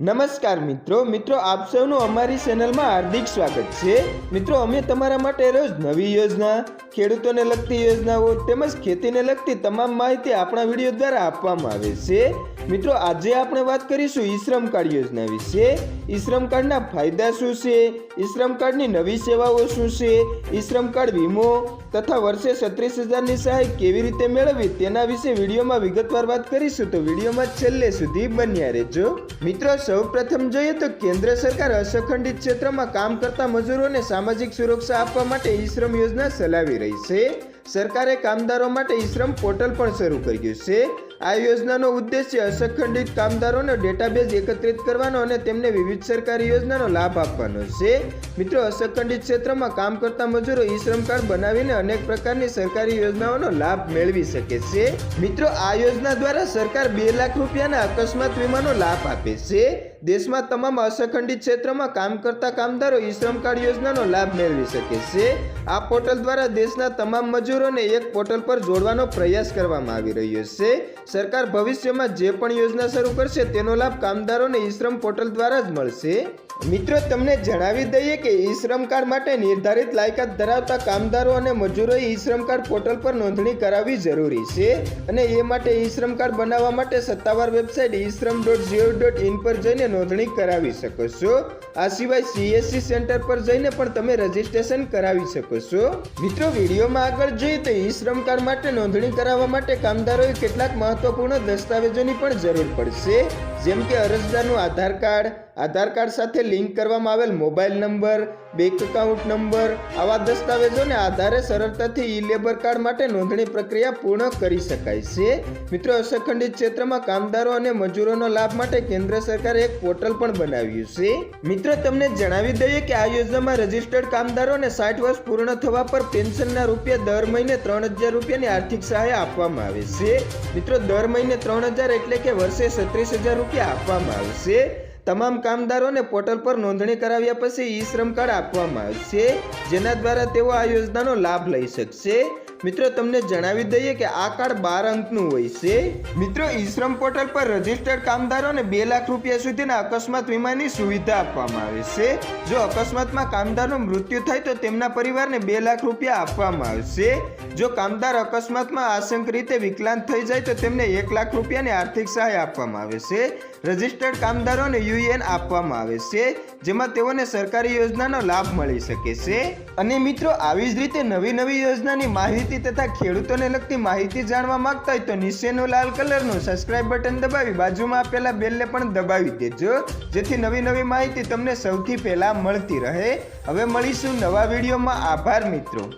નમસ્કાર મિત્રો મિત્રો, આપ સૌનું અમારી ચેનલમાં હાર્દિક સ્વાગત છે. મિત્રો, અમે તમારા માટે રોજ નવી યોજના, ખેડૂતોને લગતી યોજનાઓ તેમજ ખેતીને લગતી તમામ માહિતી આપણા વીડિયો દ્વારા આપવામાં આવે છે. મિત્રો, આજે આપણે વાત કરીશું ઈ શ્રમ કાર્ડ યોજના વિશે. ઈ શ્રમ કાર્ડના ફાયદા શું છે? ઈ શ્રમ કાર્ડની નવી સેવાઓ શું છે? ઈ શ્રમ કાર્ડ વીમો તથા વર્ષે છત્રીસ હજારની સહાય કેવી રીતે મેળવવી તેના વિશે વિડીયોમાં વિગતવાર વાત કરીશું. તો વિડીયોમાં છેલ્લે સુધી બન્યા રહેજો. મિત્રો સૌ પ્રથમ જોઈએ તો કેન્દ્ર સરકાર અસંગઠિત ક્ષેત્રમાં કામ કરતા મજૂરોને સામાજિક સુરક્ષા આપવા માટે ઈ શ્રમ યોજના ચલાવી રહી છે. સરકારે કામદારો માટે ઈ શ્રમ પોર્ટલ પણ શરૂ કર્યું છે. આ યોજનાનો ઉદ્દેશ્ય અસંગઠિત કામદારોનો ડેટાબેઝ એકત્રિત કરવાનો અને તેમને વિવિધ સરકારી યોજનાનો લાભ આપવાનો છે. મિત્રો, અસંગઠિત ક્ષેત્રમાં કામ કરતા મજૂરો ઈ શ્રમ કાર્ડ બનાવીને અનેક પ્રકારની સરકારી યોજનાઓનો લાભ મેળવી શકે છે. મિત્રો, આ યોજના દ્વારા સરકાર બે લાખ રૂપિયાના અકસ્માત વીમાનો લાભ આપે છે. દેશમાં તમામ અસંગઠિત ક્ષેત્રમાં કામ કરતા કામદારો ઈ શ્રમ કાર્ડ યોજનાનો લાભ મેળવી શકે છે. આ પોર્ટલ દ્વારા દેશના તમામ મજૂરોને એક પોર્ટલ પર જોડવાનો પ્રયાસ કરવામાં આવી રહ્યો છે. સરકાર ભવિષ્યમાં જે પણ યોજના શરૂ કરશે તેનો લાભ કામદારોને ઈ શ્રમ પોર્ટલ દ્વારા જ મળશે. મિત્રો, તમને જણાવી દઈએ કે ઈ શ્રમ કાર્ડ માટે નિર્ધારિત લાયકાત ધરાવતા કામદારો અને મજૂરોએ ઈ શ્રમ કાર્ડ પોર્ટલ પર નોંધણી કરાવવી જરૂરી છે અને એ માટે ઈ શ્રમ કાર્ડ બનાવવા માટે સત્તાવાર વેબસાઇટ ઈ શ્રમ ડોટ જીઓ ડોટ ઇન પર જઈને નોંધણી કરાવી શકો છો. આ સિવાય સીએસસી સેન્ટર પર જઈને પણ તમે રજીસ્ટ્રેશન કરાવી શકો છો. મિત્રો, વિડીયોમાં આગળ જોઈએ તો ઈ શ્રમ કાર્ડ માટે નોંધણી કરાવવા માટે કામદારોએ કેટલાક મહત્વપૂર્ણ દસ્તાવેજોની પણ જરૂર પડશે. જેમ કે અરજદારનું આધાર કાર્ડ આધાર કાર્ડ સાથે લિંક કરવામાં આવેલ mobile number, bank account number, આવા દસ્તાવેજોને આધારે સરળતાથી ઈ લેબર કાર્ડ માટે નોંધણી પ્રક્રિયા પૂર્ણ કરી શકાય છે. મિત્રો અસંખંડિત ક્ષેત્રમાં કામદારો અને મજૂરોનો લાભ માટે કેન્દ્ર સરકારે એક પોર્ટલ પણ બનાવ્યું છે. મિત્રો, તમને જણાવી દઈએ કે આ યોજનામાં રજીસ્ટર્ડ કામદારોને સાઠ વર્ષ પૂર્ણ થવા પર પેન્શનના રૂપિયા દર મહિને ત્રણ હજાર રૂપિયાની આર્થિક સહાય આપવામાં આવે છે. મિત્રો દર મહિને ત્રણ હજાર એટલે કે વર્ષે છત્રીસ હજાર રૂપિયા આપવામાં આવશે. તમામ કામદારોને પોર્ટલ પર નોંધણી કરાવ્યા પછી ઈ શ્રમ કાર્ડ આપવામાં આવશે, જેના દ્વારા તેઓ આ યોજનાનો લાભ લઈ શકશે. મિત્રો, તમને જણાવી દઈએ કે આ કાર્ડ બાર અંકનું હોય છે. મિત્રો, ઈશ્રમ પોર્ટલ પર રજીસ્ટર્ડ કામદારોને બે લાખ રૂપિયા સુધીના અકસ્માત વીમાની સુવિધા આપવામાં આવે છે. જો અકસ્માતમાં કામદારનું મૃત્યુ થાય તો તેમના પરિવારને બે લાખ રૂપિયા આપવામાં આવશે જો કામદાર અકસ્માતમાં આશંક રીતે વિકલાંગ થઈ જાય તો તેમને એક લાખ રૂપિયાની આર્થિક સહાય આપવામાં આવે છે. રજીસ્ટર્ડ કામદારોને યુએન આપવામાં આવે છે, જેમાં તેઓને સરકારી યોજનાનો લાભ મળી શકે છે. અને મિત્રો, આવી જ રીતે નવી નવી યોજનાની માહિતી તથા ખેડૂતોને લગતી માહિતી જાણવા માંગતા હોય તો નીચેનું લાલ કલરનું સબસ્ક્રાઇબ બટન દબાવી બાજુમાં આપેલા બેલને પણ દબાવી દેજો, જેથી નવી નવી માહિતી તમને સૌથી પહેલાં મળતી રહે. હવે મળીશું નવા વિડીયોમાં. આભાર મિત્રો.